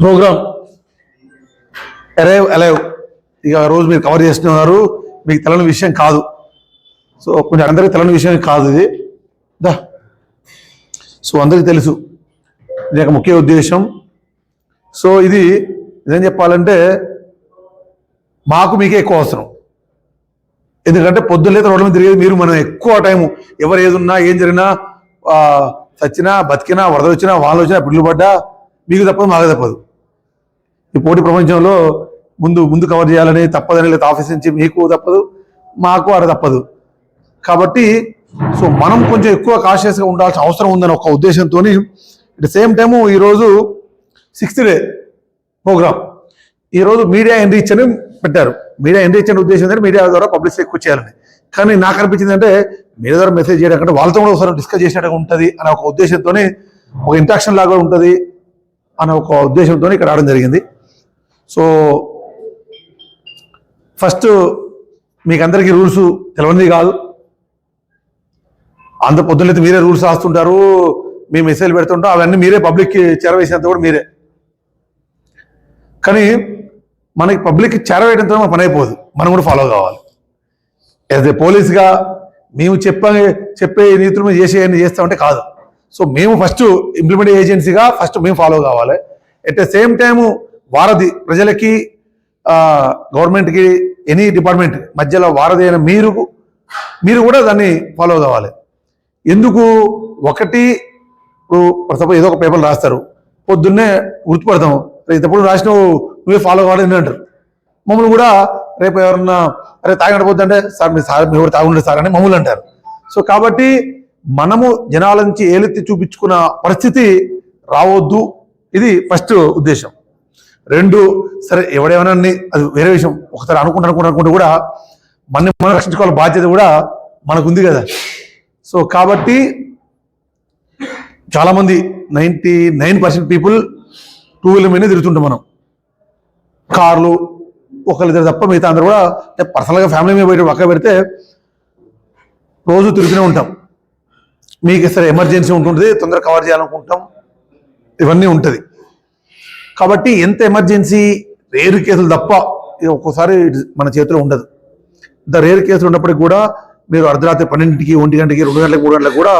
Programme arrive alive ఇక రోజు మీరు కవర్ చేస్తున్నారు మీకు తెలని విషయం కాదు. సో కొంచెం అందరికీ తెలని విషయం కాదు ఇది. దా. సో అందరికీ తెలుసు. ఇది యొక్క ముఖ్య ఉద్దేశం. సో ఇది ఏం చెప్పాలంటే మాకు మీకే ఎక్కువ అవసరం. ఎందుకంటే పొద్దున్న రోడ్ల మీద తిరిగేది మీరు మనం ఎక్కువ టైము. ఎవరు ఏది ఉన్నా ఏం జరిగినా చచ్చినా బతికినా వరద వచ్చినా వాళ్ళు వచ్చినా పిల్లలు పడ్డా మీకు తప్పదు మాకు తప్పదు. ఈ పోటీ ప్రపంచంలో ముందు ముందు కవర్ చేయాలని తప్పదని లేదా. ఆఫీస్ నుంచి మీకు తప్పదు మాకు అది తప్పదు. కాబట్టి సో మనం కొంచెం ఎక్కువ కాషియస్గా ఉండాల్సిన అవసరం ఉందని ఒక ఉద్దేశంతో అట్ ద సేమ్ టైము ఈరోజు సిక్స్త్ డే ప్రోగ్రామ్ ఈరోజు మీడియా ఎన్రీచ్ అని పెట్టారు. మీడియా ఎన్రీచ్ అనే ఉద్దేశం ఏంటంటే మీడియా ద్వారా పబ్లిసిటీ ఎక్కువ చేయాలని. కానీ నాకు అనిపించింది అంటే మీడియా ద్వారా మెసేజ్ చేయడం కంటే వాళ్ళతో కూడా ఒకసారి డిస్కస్ చేసినట్టుగా ఉంటుంది అనే ఒక ఉద్దేశంతో ఒక ఇంట్రాక్షన్ లాగా ఉంటుంది అనే ఒక ఉద్దేశంతో ఇక్కడ రావడం జరిగింది. సో ఫస్ట్ మీకు అందరికీ రూల్స్ తెలియనిది కాదు. అంత పొద్దున్నైతే మీరే రూల్స్ రాస్తుంటారు మీ మెసేజ్ పెడుతుంటారు అవన్నీ మీరే పబ్లిక్కి చేరవేసేంత కూడా మీరే. కానీ మనకి పబ్లిక్కి చేరవేయడంతో మన పని అయిపోదు మనం కూడా ఫాలో కావాలి. యాజ్ ఏ పోలీస్గా మేము చెప్పే చెప్పే నీతులు మేము చేసే చేస్తామంటే కాదు. సో మేము ఫస్ట్ ఇంప్లిమెంట్ ఏజెన్సీగా ఫస్ట్ మేము ఫాలో కావాలి. ఎట్ ద సేమ్ టైము వారధి ప్రజలకి గవర్నమెంట్కి ఎనీ డిపార్ట్మెంట్ మధ్యలో వారధి అయిన మీరు మీరు కూడా దాన్ని ఫాలో కావాలి. ఎందుకు? ఒకటి ఇప్పుడు సపోజ్ ఏదో ఒక పేపర్ రాస్తారు. పొద్దున్నే గుర్తుపడతాం. ఇంతప్పుడు రాసినావు? నువ్వే ఫాలో కావాలని అంటారు. మమ్మల్ని కూడా రేపు ఎవరన్నా అరే తాగినపోతుంటే సార్ మీరు సార్ మీరు తాగుండే సార్ అని మమ్మల్ని అంటారు. సో కాబట్టి మనము జనాల నుంచి ఏలెత్తి చూపించుకున్న పరిస్థితి రావద్దు. ఇది ఫస్ట్ ఉద్దేశం. రెండు సరే ఎవడేమైనా అది వేరే విషయం. ఒకసారి అనుకుంటా అనుకుంటా అనుకుంటే కూడా మన మనం రక్షించుకోవాలి బాధ్యత కూడా మనకుంది కదా. సో కాబట్టి చాలామంది ninety nine percent people two wheeler మీద తిరుగుతుంటాం మనం. కార్లు ఒకరిద్దరు తప్ప మిగతా అందరూ కూడా పర్సనల్గా ఫ్యామిలీ మీద పోయి పక్క పెడితే రోజు తిరుగుతూనే ఉంటాం. మీకు సరే ఎమర్జెన్సీ ఉంటుంది తొందరగా కవర్ చేయాలనుకుంటాం. ఇవన్నీ ఉంటుంది. కాబట్టి ఎంత ఎమర్జెన్సీ? రేరు కేసులు తప్ప ఇది ఒక్కోసారి మన చేతిలో ఉండదు. ఇంత రేరు కేసులు ఉన్నప్పటికీ కూడా మీరు అర్ధరాత్రి పన్నెండింటికి ఒంటి గంటకి రెండు గంటలకు మూడు గంటలకు కూడా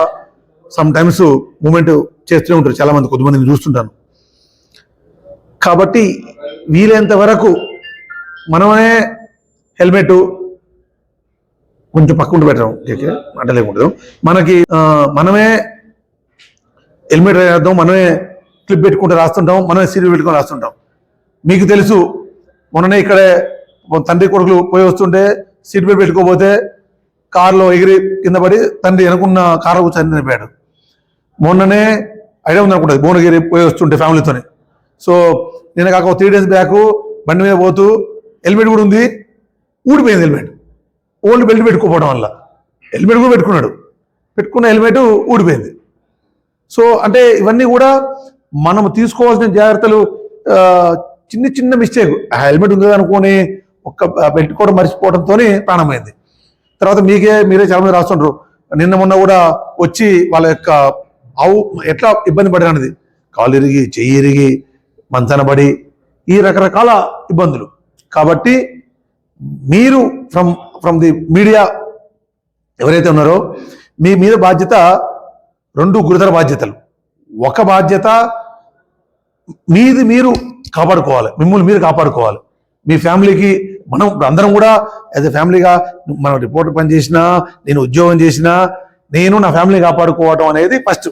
సమ్ టైమ్స్ మూమెంట్ చేస్తూనే ఉంటారు చాలామంది కొద్దిమంది కొద్దిమందిని చూస్తుంటాను. కాబట్టి వీలైనంత వరకు మనమే హెల్మెట్ కొంచెం పక్కన పెట్టడం ఓకే? అంటే లేకుండా మనకి మనమే హెల్మెట్ వేద్దాం మనమే క్లిప్ పెట్టుకుంటూ రాస్తుంటాం మనమే సీరియల్ పెట్టుకొని రాస్తుంటాం. మీకు తెలుసు మొన్ననే ఇక్కడే తండ్రి కొడుకులు పోయి వస్తుంటే సీట్ బెల్ట్ పెట్టుకోపోతే కారులో ఎగిరి కింద పడి తండ్రి వెనుకున్న కారు కూర్చొని చనిపోయాడు మొన్ననే ఐడియా ఉంది అనుకుంటుంది భువనగిరి పోయి వస్తుంటే ఫ్యామిలీతో సో నేను కాక త్రీ డేస్ బ్యాక్ బండి మీద పోతూ హెల్మెట్ కూడా ఉంది ఊడిపోయింది హెల్మెట్. ఓల్డ్ బెల్ట్ పెట్టుకోపోవడం వల్ల. హెల్మెట్ కూడా పెట్టుకున్నాడు. పెట్టుకున్న హెల్మెట్ ఊడిపోయింది. సో అంటే ఇవన్నీ కూడా మనం తీసుకోవాల్సిన జాగ్రత్తలు చిన్న చిన్న మిస్టేక్ హెల్మెట్ ఉంది అనుకొని ఒక్క బెల్ట్ కూడా మర్చిపోవడంతో ప్రాణమైంది. తర్వాత మీకే మీరే చాలా మంది రాస్తుంటారు నిన్న మొన్న కూడా వచ్చి వాళ్ళ యొక్క అవు ఎట్లా ఇబ్బంది పడినది కాలు ఇరిగి చెయ్యి ఇరిగి మంచాన ఈ రకరకాల ఇబ్బందులు. కాబట్టి మీరు ఫ్రమ్ ఫ్రమ్ ది మీడియా ఎవరైతే ఉన్నారో మీ మీద బాధ్యత రెండు గురుతర బాధ్యతలు. ఒక బాధ్యత మీది మీరు కాపాడుకోవాలి మిమ్మల్ని మీరు కాపాడుకోవాలి. మీ ఫ్యామిలీకి మనం ఇప్పుడు అందరం కూడా యాజ్ ఎ ఫ్యామిలీగా మనం రిపోర్ట్ పని చేసినా నేను ఉద్యోగం చేసినా నేను నా ఫ్యామిలీ కాపాడుకోవటం అనేది ఫస్ట్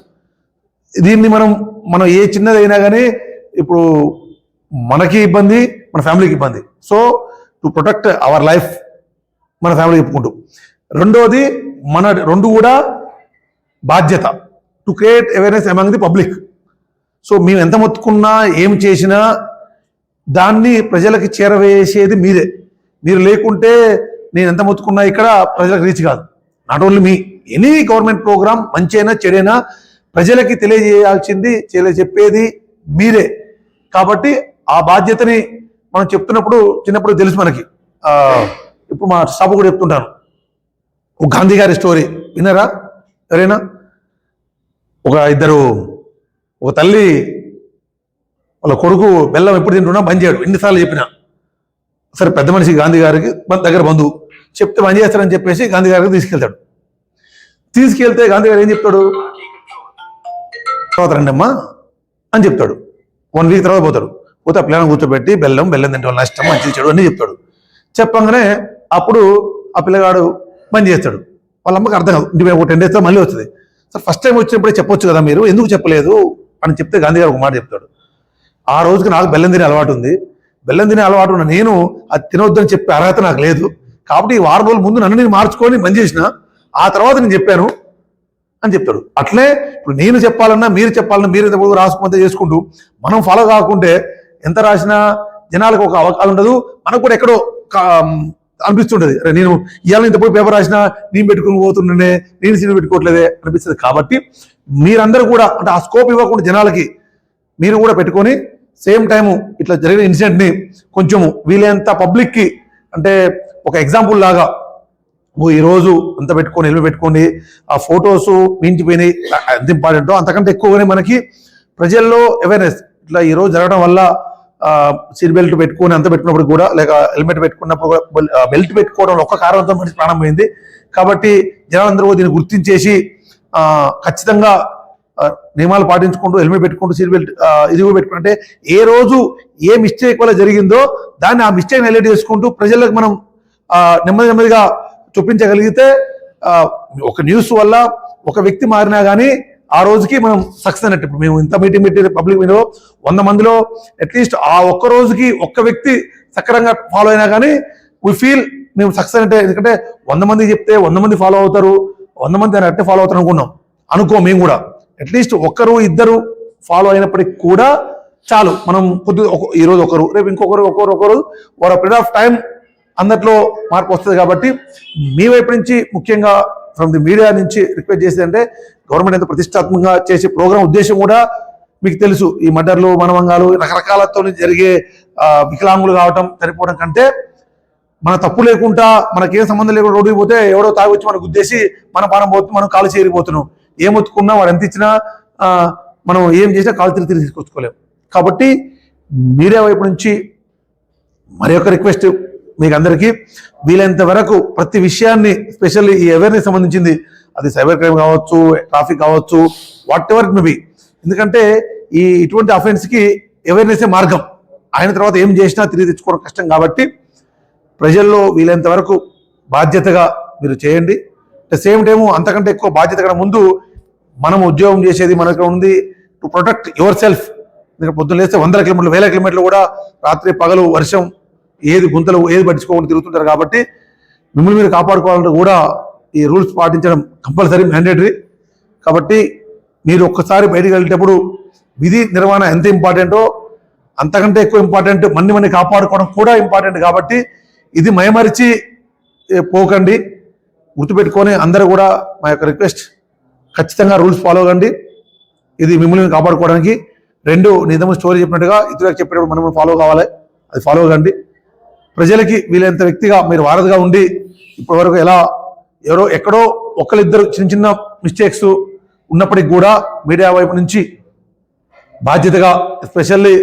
దీన్ని మనం మనం ఏ చిన్నదైనా కానీ ఇప్పుడు మనకి ఇబ్బంది మన ఫ్యామిలీకి ఇబ్బంది. So to protect our life మన ఫ్యామిలీ చెప్పుకుంటూ. రెండోది మన రెండు కూడా బాధ్యత. To create awareness among the public so మేము ఎంత మొత్తుకున్నా ఏం చేసినా దాన్ని ప్రజలకి చేరవేసేది మీరే. మీరు లేకుంటే నేను ఎంత మొత్తుకున్నా ఇక్కడ ప్రజలకు రీచ్ కాదు. Not only me any government program మంచైనా చెడైనా ప్రజలకి తెలియజేయాల్సింది చెప్పేది మీరే. కాబట్టి ఆ బాధ్యతని మనం చెప్తున్నప్పుడు చిన్నప్పుడు తెలుసు మనకి. ఇప్పుడు మా స్టాఫ్ కూడా చెప్తుంటాను ఒక గాంధీ గారి స్టోరీ విన్నారా? ఎవరైనా? ఒక ఇద్దరు ఒక తల్లి వాళ్ళ కొడుకు బెల్లం ఎప్పుడు తింటున్నా బంద్ చేయడు. ఎన్నిసార్లు చెప్పినా. సరే పెద్ద మనిషి గాంధీ గారికి మన దగ్గర బంధువు చెప్తే బంద్ చేస్తారని చెప్పేసి గాంధీ గారికి తీసుకెళ్తాడు. తీసుకెళ్తే గాంధీ గారు ఏం చెప్తాడు? తర్వాత రండి అమ్మా అని చెప్తాడు. వన్ వీక్ తర్వాత పోతాడు. పోతే ఆ పిల్లని కూర్చోబెట్టి బెల్లం బెల్లం తింటే వాళ్ళ నష్టం మంచి చెడు అని చెప్తాడు. చెప్పంగానే అప్పుడు ఆ పిల్లగాడు పని చేస్తాడు. వాళ్ళ అమ్మకి అర్థం కాదు. ఇంటి ఒక టెన్ డేస్ మళ్ళీ వస్తుంది. సార్ ఫస్ట్ టైం వచ్చినప్పుడే చెప్పొచ్చు కదా మీరు? ఎందుకు చెప్పలేదు? అని చెప్తే గాంధీ గారు ఒక మాట చెప్తాడు. ఆ రోజుకి నాకు బెల్లం తినే అలవాటు ఉంది. బెల్లం తినే అలవాటు ఉన్న నేను అది తినొద్దని చెప్పే అర్హత నాకు లేదు. కాబట్టి ఈ వారం రోజుల ముందు నన్ను నేను మార్చుకొని బంద్ చేసిన ఆ తర్వాత నేను చెప్పాను అని చెప్తాడు. అట్లే ఇప్పుడు నేను చెప్పాలన్నా మీరు చెప్పాలన్నా మీరు ఇంత రాసుకుంటే చేసుకుంటూ మనం ఫాలో కాకుంటే ఎంత రాసినా జనాలకు ఒక అవకాశం ఉండదు. మనకు కూడా ఎక్కడో కా- అనిపిస్తుంటది. నేను ఇవాళ ఇంతప్పుడు పేపర్ రాసినా నేను పెట్టుకుని పోతుండే నేను సినిమా పెట్టుకోవట్లేదే అనిపిస్తుంది. కాబట్టి మీరందరూ కూడా అంటే ఆ స్కోప్ ఇవ్వకుండా జనాలకి మీరు కూడా పెట్టుకొని సేమ్ టైము ఇట్లా జరిగిన ఇన్సిడెంట్ని కొంచెము వీలైనంత పబ్లిక్కి అంటే ఒక ఎగ్జాంపుల్ లాగా ఓ ఈ రోజు అంత పెట్టుకొని ఎల్లు పెట్టుకోండి ఆ ఫొటోస్ మించిపోయినాయి ఎంత ఇంపార్టెంటో అంతకంటే ఎక్కువగానే మనకి ప్రజల్లో అవేర్నెస్ ఇట్లా ఈరోజు జరగడం వల్ల సీట్ బెల్ట్ పెట్టుకొని అంత పెట్టుకున్నప్పుడు కూడా లేక హెల్మెట్ పెట్టుకున్నప్పుడు బెల్ట్ పెట్టుకోవడం ఒక్క కారణంతో మనిషి ప్రాణం పోయింది. కాబట్టి జనాలందరూ దీన్ని గుర్తించేసి ఖచ్చితంగా నియమాలు పాటించుకుంటూ హెల్మెట్ పెట్టుకుంటూ సీట్ బెల్ట్ ఇది పెట్టుకుంటే ఏ రోజు ఏ మిస్టేక్ వల్ల జరిగిందో దాన్ని ఆ మిస్టేక్ హైలైట్ చేసుకుంటూ ప్రజలకు మనం నెమ్మది నెమ్మదిగా చూపించగలిగితే ఒక న్యూస్ వల్ల ఒక వ్యక్తి మారినా కానీ ఆ రోజుకి మనం సక్సెస్ అన్నట్టు ఇప్పుడు మేము ఇంత మీటింగ్ పెట్టి పబ్లిక్ మీలో వంద మందిలో అట్లీస్ట్ ఆ ఒక్క రోజుకి ఒక్క వ్యక్తి సక్రమంగా ఫాలో అయినా కానీ వి ఫీల్ మేము సక్సెస్ అంటే ఎందుకంటే వంద మంది చెప్తే వంద మంది ఫాలో అవుతారు వంద మంది దాన్ని అట్టే ఫాలో అవుతారు అనుకున్నాం. అనుకో మేము కూడా. అట్లీస్ట్ ఒక్కరు ఇద్దరు ఫాలో అయినప్పటికీ కూడా చాలు. మనం కొద్ది ఒక- ఈ రోజు ఒకరు రేపు ఇంకొకరు ఒకరు ఒకరు ఓవర్ పీరియడ్ ఆఫ్ టైం అందట్లో మార్పు వస్తుంది కాబట్టి మీ వైపు నుంచి ముఖ్యంగా ఫ్రమ్ ది మీడియా నుంచి రిక్వెస్ట్ చేసేది అంటే గవర్నమెంట్ ఎంత ప్రతిష్టాత్మకంగా చేసే ప్రోగ్రాం ఉద్దేశం కూడా మీకు తెలుసు. ఈ మర్డర్లు మనవంగాలు రకరకాలతో జరిగే వికలాంగులు కావటం చనిపోవడం కంటే మన తప్పు లేకుండా మనకేం సంబంధం లేకుండా రోడ్డుకి పోతే ఎవడో తాగి వచ్చి మనకు ఉద్దేశి మన పానం పోతు మనం కాలు చేరిపోతున్నాం. ఏం ఒత్తుకున్నా వాడు ఎంత ఇచ్చినా మనం ఏం చేసినా కాలు తిరిగి తిరిగి తీసుకొచ్చుకోలేం. కాబట్టి మీడియా వైపు నుంచి మరి ఒక రిక్వెస్ట్ మీకు అందరికీ. వీలైనంత వరకు ప్రతి విషయాన్ని స్పెషల్లీ ఈ అవేర్నెస్ సంబంధించింది అది సైబర్ క్రైమ్ కావచ్చు ట్రాఫిక్ కావచ్చు వాట్ ఎవర్ మేబీ ఎందుకంటే ఈ ఇటువంటి అఫెన్స్కి కి మార్గం. ఆయన తర్వాత ఏం చేసినా తిరిగి తెచ్చుకోవడం కష్టం కాబట్టి ప్రజల్లో వీలైనంత వరకు బాధ్యతగా మీరు చేయండి. అట్ సేమ్ టైము అంతకంటే ఎక్కువ బాధ్యత కన్నా ముందు మనం ఉద్యోగం చేసేది మనకు ఉంది. టు ప్రొటెక్ట్ యువర్ సెల్ఫ్ ఎందుకంటే పొద్దున్న లేస్తే వందల కిలోమీటర్లు వేల కిలోమీటర్లు కూడా రాత్రి పగలు వర్షం ఏది గుంతలు ఏది పట్టించుకోకుండా తిరుగుతుంటారు కాబట్టి మిమ్మల్ని మీరు కాపాడుకోవాలంటే కూడా ఈ రూల్స్ పాటించడం కంపల్సరీ మ్యాండేటరీ కాబట్టి మీరు ఒక్కసారి బయటకు వెళ్ళేటప్పుడు విధి నిర్వహణ ఎంత ఇంపార్టెంటో అంతకంటే ఎక్కువ ఇంపార్టెంట్ మన్ని మన్ని కాపాడుకోవడం కూడా ఇంపార్టెంట్ కాబట్టి ఇది మయమరిచి పోకండి. గుర్తుపెట్టుకొని అందరూ కూడా మా యొక్క రిక్వెస్ట్ ఖచ్చితంగా రూల్స్ ఫాలో కండి ఇది మిమ్మల్ని కాపాడుకోవడానికి రెండు నిజము స్టోరీ చెప్పినట్టుగా ఇతరులకు చెప్పేటప్పుడు మనం ఫాలో కావాలి. అది ఫాలో కండి ప్రజలకి వీలైనంత వ్యక్తిగా మీరు వారధిగా ఉండి ఇప్పటివరకు ఎలా ఎవరో ఎక్కడో ఒకరిద్దరు చిన్న చిన్న మిస్టేక్స్ ఉన్నప్పటికి కూడా మీడియా వైపు నుంచి బాధ్యతగా ఎస్పెషల్లీ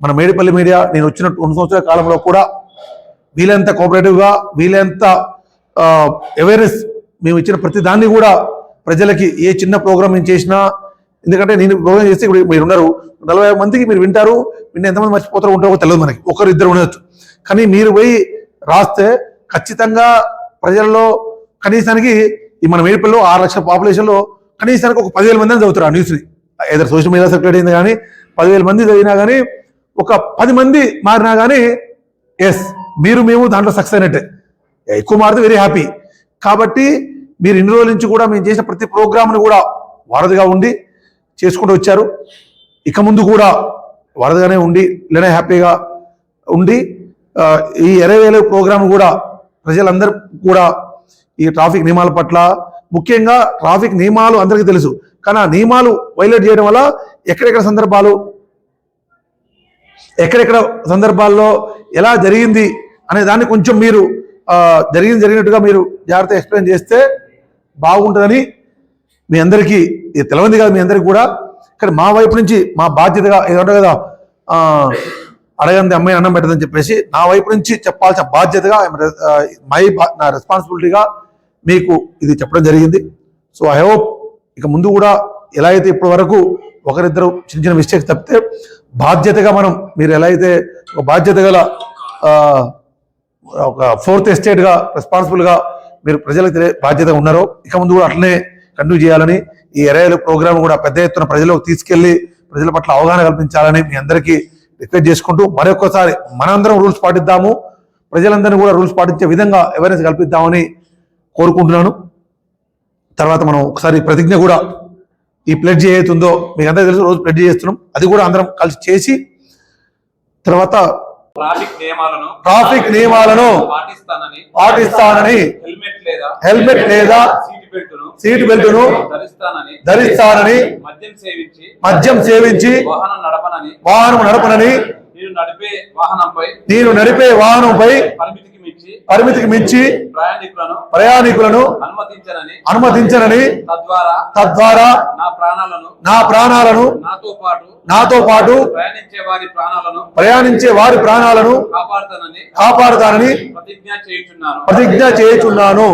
మన మేడిపల్లి మీడియా నేను వచ్చిన రెండు సంవత్సరాల కాలంలో కూడా వీలైనంత కోఆపరేటివ్గా వీలైనంత అవేర్నెస్ మేము ఇచ్చిన ప్రతి దాన్ని కూడా ప్రజలకి ఏ చిన్న ప్రోగ్రామ్ నేను చేసినా ఎందుకంటే నేను ప్రోగ్రామ్ చేస్తే ఇప్పుడు మీరు ఉన్నారు నలభై మందికి మీరు వింటారు విన్న ఎంతమంది మర్చిపోతారో ఉంటారో తెలియదు మనకి. ఒకరు ఇద్దరు ఉండొచ్చు. కానీ మీరు పోయి రాస్తే ఖచ్చితంగా ప్రజల్లో కనీసానికి ఈ మన మేడిపల్లిలో ఆరు లక్షల పాపులేషన్లో కనీసానికి ఒక పదివేల మంది చదువుతారు ఆ న్యూస్ని ఏదో సోషల్ మీడియా సర్క్యులేట్ అయింది కానీ పదివేల మంది చదివినా కానీ ఒక పది మంది మారినా కానీ ఎస్ మీరు మేము దాంట్లో సక్సెస్ అయినట్టే. ఎక్కువ మారితే వెరీ హ్యాపీ కాబట్టి మీరు ఇన్ని రోజుల నుంచి కూడా మేము చేసిన ప్రతి ప్రోగ్రామ్ని కూడా వారధిగా ఉండి చేసుకుంటూ వచ్చారు. ఇక ముందు కూడా వరదగానే ఉండి ఇలానే హ్యాపీగా ఉండి ఈ ఇరవై వేల ప్రోగ్రామ్ కూడా ప్రజలందరూ కూడా ఈ ట్రాఫిక్ నియమాల పట్ల ముఖ్యంగా ట్రాఫిక్ నియమాలు అందరికీ తెలుసు. కానీ ఆ నియమాలు వైలేట్ చేయడం వల్ల ఎక్కడెక్కడ సందర్భాలు ఎక్కడెక్కడ సందర్భాల్లో ఎలా జరిగింది అనే దాన్ని కొంచెం మీరు జరిగింది జరిగినట్టుగా మీరు జాగ్రత్త ఎక్స్ప్లెయిన్ చేస్తే బాగుంటుందని మీ అందరికీ ఇది తెలవంది కాదు మీ అందరికీ కూడా. కానీ మా వైపు నుంచి మా బాధ్యతగా ఏదో కదా అడగంది అమ్మాయి అన్నం పెట్టదని చెప్పేసి నా వైపు నుంచి చెప్పాల్సిన బాధ్యతగా మై బా- నా రెస్పాన్సిబిలిటీగా మీకు ఇది చెప్పడం జరిగింది. సో ఐ హోప్ ఇక ముందు కూడా ఎలా అయితే ఇప్పటి వరకు ఒకరిద్దరు చిన్న చిన్న మిస్టేక్స్ తప్పితే బాధ్యతగా మనం మీరు ఎలా అయితే ఒక బాధ్యత గల ఒక ఫోర్త్ ఎస్టేట్గా రెస్పాన్సిబుల్గా మీరు ప్రజలకు తెలియ బాధ్యత ఉన్నారో ఇక ముందు కూడా అట్లనే కంటిన్యూ చేయాలని ఈ ఎరైలు ప్రోగ్రామ్ కూడా పెద్ద ఎత్తున ప్రజలకు తీసుకెళ్ళి ప్రజల పట్ల అవగాహన కల్పించాలని మీ అందరికీ రిక్వెస్ట్ చేసుకుంటూ మరొకసారి మనందరం రూల్స్ పాటిద్దాము. ప్రజలందరినీ కూడా రూల్స్ పాటించే విధంగా అవేర్నెస్ కల్పిద్దామని కోరుకుంటున్నాను. తర్వాత మనం ఒకసారి ప్రతిజ్ఞ కూడా ఈ ప్లెడ్జ్ ఏదైతుందో మీకు అందరికీ తెలుసు రోజు ప్లెడ్జ్ చేస్తున్నాం. అది కూడా అందరం కలిసి చేసి తర్వాత ట్రాఫిక్ నియమాలను పాటిస్తానని హెల్మెట్ లేదా సీట్ బెల్ట్ను సీట్ బెల్టును ధరిస్తానని మద్యం సేవించి వాహనం నడపనని వాహనం నడపనని నేను నడిపే వాహనంపై నేను నడిపే వాహనంపై పరిమితికి మించి ప్రయాణికులను ప్రయాణికులను అనుమతించనని అనుమతించనని తద్వారా తద్వారా నా ప్రాణాలను నా ప్రాణాలను నాతో పాటు నాతో పాటు ప్రయాణించే వారి ప్రాణాలను ప్రయాణించే వారి ప్రాణాలను కాపాడుతానని కాపాడుతానని ప్రతిజ్ఞ చేయుచున్నాను. ప్రతిజ్ఞ చేయుచున్నాను.